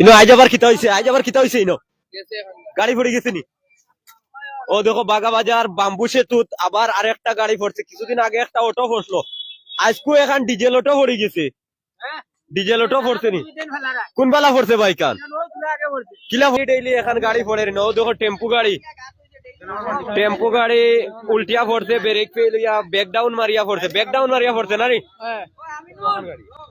ইনো আজ আবার খিতা হইছে আজ আবার খিতা হইছে ইনো। গাড়ি। পড়ে গেছে নি? ও দেখো বাগা বাজার বাম্বু সেতু আবার আরেকটা গাড়ি পড়ছে কিছুদিন আগে একটা অটো পড়ল আজকু এখন ডিজেল অটো পড়ে গেছে। ডিজেল অটো পড়ছে নি? কোন বেলা পড়ছে বাইকান? কিলা ডেইলি এখন গাড়ি পড়ে ও দেখো টেম্পু গাড়ি। টেম্পু গাড়ি উল্টিয়া পড়ছে ব্রেক ফেলিয়া ব্যাক ডাউন মারিয়া পড়ছে। ব্যাক ডাউন মারিয়া পড়ছে না রে?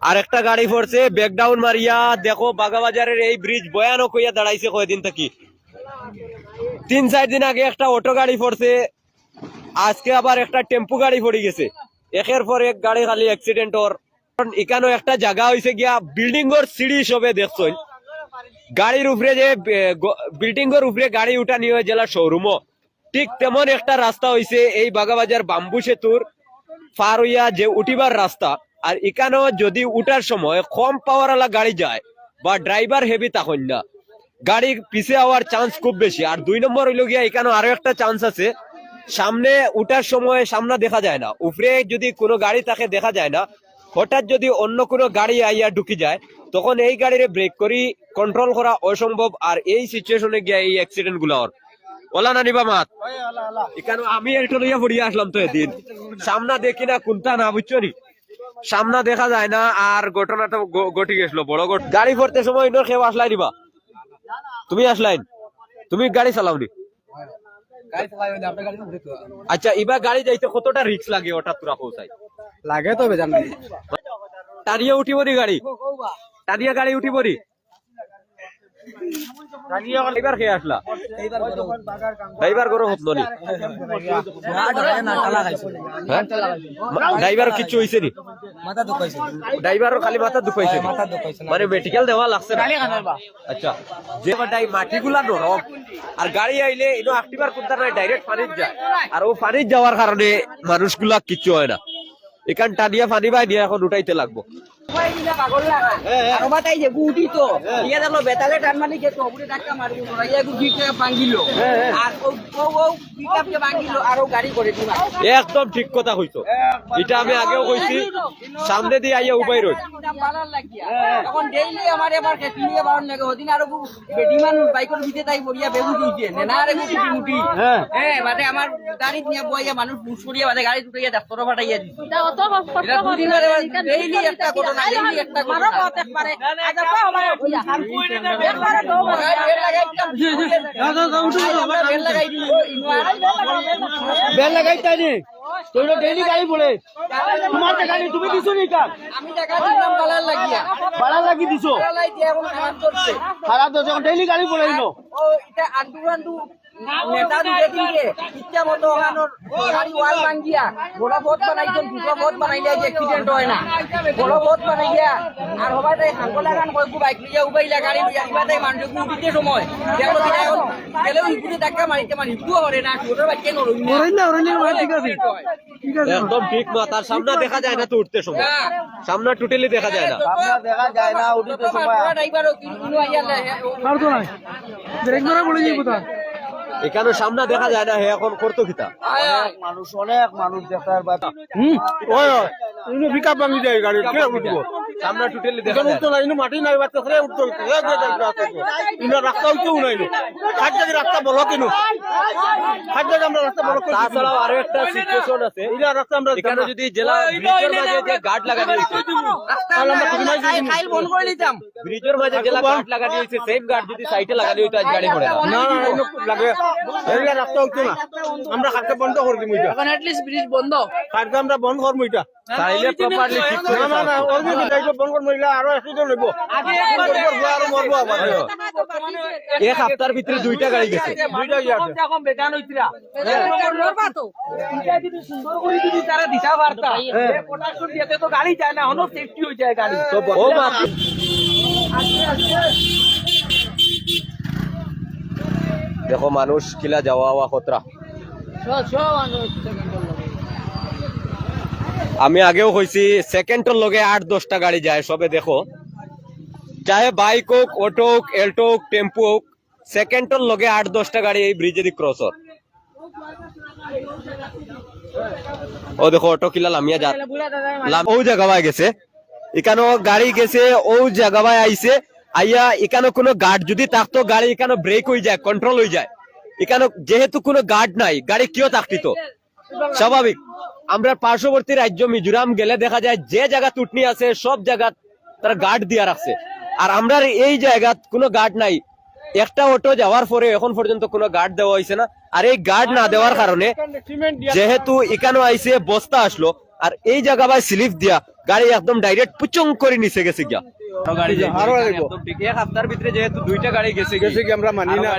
আর একটা গাড়ি পড়ছে ব্যাক ডাউন মারিয়া। দেখো বাগাবাজারের এই ব্রিজ ভয়ানক হইয়া দাঁড়াইছে কয়দিন থাকি। তিন, চার দিন আগে একটা অটো গাড়ি পড়ছে, আজকে আবার একটা টেম্পু গাড়ি পড়ে গেছে। একের পর এক গাড়ি খালি অ্যাক্সিডেন্ট ওর এখানেও একটা জায়গা হয়েছে গিয়া বিল্ডিং এর সিঁড়ি সবে দেখছই। গাড়ির উপরে যে বিল্ডিং এর উপরে গাড়ি উঠা নিয়ে জেলার শোরুমও ঠিক তেমন একটা রাস্তা হইছে এই বাগাবাজার বাম্বু সেতুর পার হইয়া যে উঠিবার রাস্তা। আর এখানেও যদি উঠার সময় কম পাওয়ার গাড়ি যায় বা ড্রাইভার হেভি তখন না। গাড়ি পিছে হওয়ার চান্স খুব বেশি। আর দুই নম্বর হইল গিয়া এখানে আরও একটা চান্স আছে। সামনে উঠার সময় সামনে দেখা যায় না। উপরে যদি কোনো গাড়ি তাকে দেখা যায় না। হঠাৎ যদি অন্য কোনো গাড়ি আইয়া ঢুকি যায়, তখন এই গাড়িরে ব্রেক করি কন্ট্রোল করা অসম্ভব। আর এই সিচুয়েশনে গিয়া এই অ্যাক্সিডেন্টগুলা ওলা না নিবা মাত। এখানে আমি একটা লইয়া পড়িয়া আসলাম তো এদিন। সামনা দেখি না কোনটা না বুঝছ নি? সামনা দেখা যায় না আর ঘটনাটা ঘটে গেছিল বড় ঘট গাড়ি ভরতে সময় ইনোর খেয়ে আসলাই দিবা। তুমি আসলাইন। তুমি গাড়ি চালাও নি আচ্ছা এবার গাড়ি যাইতে কতটা রিক্স লাগে ওটা তোরা পৌঁছাই? লাগে তো বেজান টানিয়ে উঠিব নি গাড়ি? টানিয়ে গাড়ি উঠিব হ্যাঁ? দুখাইছে মানে মেডিকেল দেওয়া লাগছে আচ্ছা যে মাটিগুলা নরম। আর গাড়ি আইলে ইনো আক্টিভার কোনটা নাই ডাইরেক্ট পানিত যায়। আর ও পানিত যাওয়ার কারণে মানুষগুলা কিচ্ছু হয় না। এখান টানিয়া পানি বাই নিয়ে এখন উঠাইতে লাগবো। আর ইয়া ইয়া একদম ঠিক কথা কইছো এটা আমি আগেও কইছি সামনে দিয়ে আইয়া উপায় রই ডেইলি আমার এবার খেতি নিয়ে বারণ লাগে ওদিন আর বেডি বাইকের ভিতরে তাই বড়িয়া বেগু দিতে নে না গুটি মুটি হ্যাঁ বাদে আমার গাড়ি নিয়ে বইয়া মানুষ বুঝ করিয়া বাদে গাড়ি দুটাইয়া ডাক্তার ফাটাইয়া দিছি দুদিন ধরে ডেইলি একটা ঘটনা ডেইলি একটা ঘটনা বেল লাগাই দিই বেল লাগাইতা নি তুই তো ডেইলি গাড়ি বলে তোমার তো গাড়ি তুমি দিছো নি কাম আমি টাকা দিলাম বালার লাগিয়া। বালা লাগি দিছো? বালাই দিয়ে এখন খারাপ করছে। খারাপ তো যখন ডেইলি গাড়ি বলে নো ও এটা আন্ডু আন্ডু নেতা দুটো দিকে ইচ্ছা মতো ওখানোর গাড়ি ওয়াল ভাঙ্গিয়া বড় পথ বানাইছেন দুটো পথ বানাইলে যে অ্যাক্সিডেন্ট হয় না। বড় পথ বানাইয়া আর হবাই তাই হাঙ্গো লাগান কয়েকু বাইক লইয়া উবাইলা গাড়ি লইয়া ইবা তাই মানুষকে উঠিতে সময়। দেখল কিনা এখন গেলেও ইপুরে ধাক্কা মারিতে মারি ইপুও করে না। ছোট বাচ্চা নরম না ওরনি ঠিক ঠিক আছে। একদম ঠিক মা তার সামনে দেখা যায় না তো উঠতে সময়। সামনে টোটালি দেখা যায় না। দেখা যায় না উঠিতে সময়। ড্রাইভারও আর তো নাই। ব্রেক মারা বলে যাই কোথা এখানে সামনে দেখা যায় না হে এখন করতো কিতা মানুষ অনেক মানুষ দেখার ইনো পিকআপ ভাঙি যায় গাড়ি কে উঠব? সামনে টোটালি দেখা যায় উঠতো না ইনো মাটি নাই বাচ্চা করে উঠতো ইনো রাস্তা উঠতেও নাই খাট জায়গায় রাস্তা বলো কেন খাট জায়গায় আমরা রাস্তা বলো না। তাছাড়াও আরও একটা সিচুয়েশন আছে এটা রাস্তা আমরা এখানে যদি জেলা ব্রিজের মাঝে যে গার্ড লাগানো হয়েছে তাহলে আমরা যাই খাইল বন্ধ করে দিতাম ব্রিজের মাঝে জেলা গার্ড লাগানো হয়েছে সেম গার্ড যদি সাইডে লাগানো হইতো আজ গাড়ি পড়ে না না না ইনো লাগে রাস্তা উঠতো না আমরা খাটটা বন্ধ করে দিমু এটা এখন এটলিস্ট ব্রিজ বন্ধ খাটটা আমরা বন্ধ করব এটা তাইলে প্রপারলি ঠিক করে না না না ওর যদি দায়িত্ব বন্ধ করব এটা আরও একশো লইব আরও মরবো আবার। এক সপ্তাহের ভিতরে দুইটা গাড়ি গেছে। দুইটা ইয়ে আছে। এখন বেগান হইছিলা সুন্দর করে যদি তারা দিশা বার্তা। প্রোডাকশন দিতে তো গাড়ি যায় না হনো সেফটি হয়ে যায় গাড়ি। ও মা। দেখো মানুষ কিলা যাওয়া আওয়া খতরা আমি আগেও কইছি সেকেন্ডের লগে আট, দশটা গাড়ি যায়, সবে দেখো। চাহে বাইক হোক অটো হোক এল্টো হোক টেম্পু হোক সেকেন্ডের লগে আট, দশটা গাড়ি এই ব্রিজে দি ক্রস ও দেখো অটো কিলা লামিয়া যা ও জায়গায় গেছে। এখানেও গাড়ি গেছে ও জায়গায় আইছে। আইয়া এখানে কোনো গার্ড যদি থাকতো গাড়ি এখানে ব্রেক হয়ে যায় কন্ট্রোল হয়ে যায়। এখানে যেহেতু কোনো গার্ড নাই, গাড়ি কিও থাকতিত স্বাভাবিক। আমরা পার্শ্ববর্তী রাজ্য মিজোরাম গেলে দেখা যায় যে জায়গা টুটনি আছে সব জায়গা তারা গার্ড দিয়া রাখছে। আর আমরা এই জায়গা কোনো গার্ড নাই। একটা অটো যাওয়ার পরে এখন পর্যন্ত কোনো গার্ড দেওয়া হয়েছে না। আর এই গার্ড না দেওয়ার কারণে যেহেতু এখানে আইসে বস্তা আসলো আর এই জায়গা ভাই স্লিপ দিয়া গাড়ি একদম ডাইরেক্ট পুচং করে নিচে গেছে গিয়া। গাড়ি যাইতে আরও পারে, যাইবো। একদম ঠিক। এক সপ্তাহের ভিতরে যেহেতু দুইটা গাড়ি গেছে গেছে কি আমরা মানি না।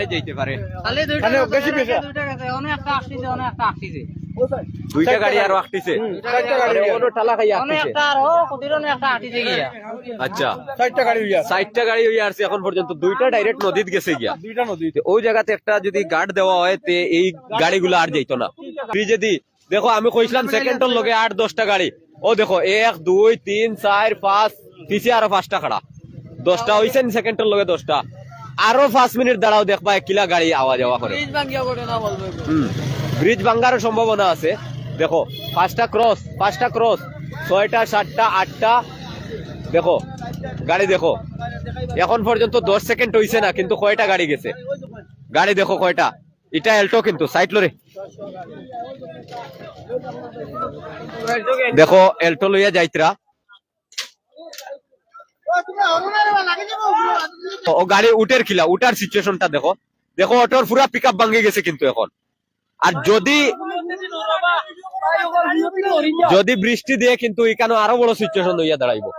দুইটা গাড়ি আরও আটটিছে গাড়ি আচ্ছা। চারটা গাড়ি হইয়া। ষাটটা গাড়ি হইয়া আসছে এখন পর্যন্ত দুইটা ডাইরেক্ট নদীত গেছে গিয়া। দুইটা ওই জায়গাতে একটা যদি গার্ড দেওয়া হয় তে এই গাড়িগুলো আর যাইতো না। তুই যদি দেখো আমি কইছিলাম সেকেন্ডের লগে আট দশটা গাড়ি। ও দেখো এক দুই তিন চার পাঁচ পিছিয়ে আরও পাঁচটা খাড়া। দশটা হইছে সেকেন্ডের লগে দশটা। আরও পাঁচ মিনিট দাঁড়াও দেখবা কিলা গাড়ি আওয়া যাওয়া করে। ব্রিজ ভাঙ্গারও সম্ভাবনা আছে। দেখো পাঁচটা ক্রস পাঁচটা ক্রস ছয়টা সাতটা আটটা। দেখো গাড়ি দেখো। এখন পর্যন্ত দশ সেকেন্ড হইছে না কিন্তু কয়টা গাড়ি গেছে? গাড়ি দেখো কয়টা। এটা এল্টো কিন্তু সাইড লরে। দেখো এল্টো লইয়া যাইতরা। ও গাড়ি উটের খিলা উটার সিচুয়েশনটা দেখো দেখো অটোর পুরা পিক আপ ভাঙ্গে গেছে কিন্তু এখন আর যদি যদি বৃষ্টি দিয়ে কিন্তু এখানে আরও বড় সিচুয়েশন হইয়া দাঁড়াইবো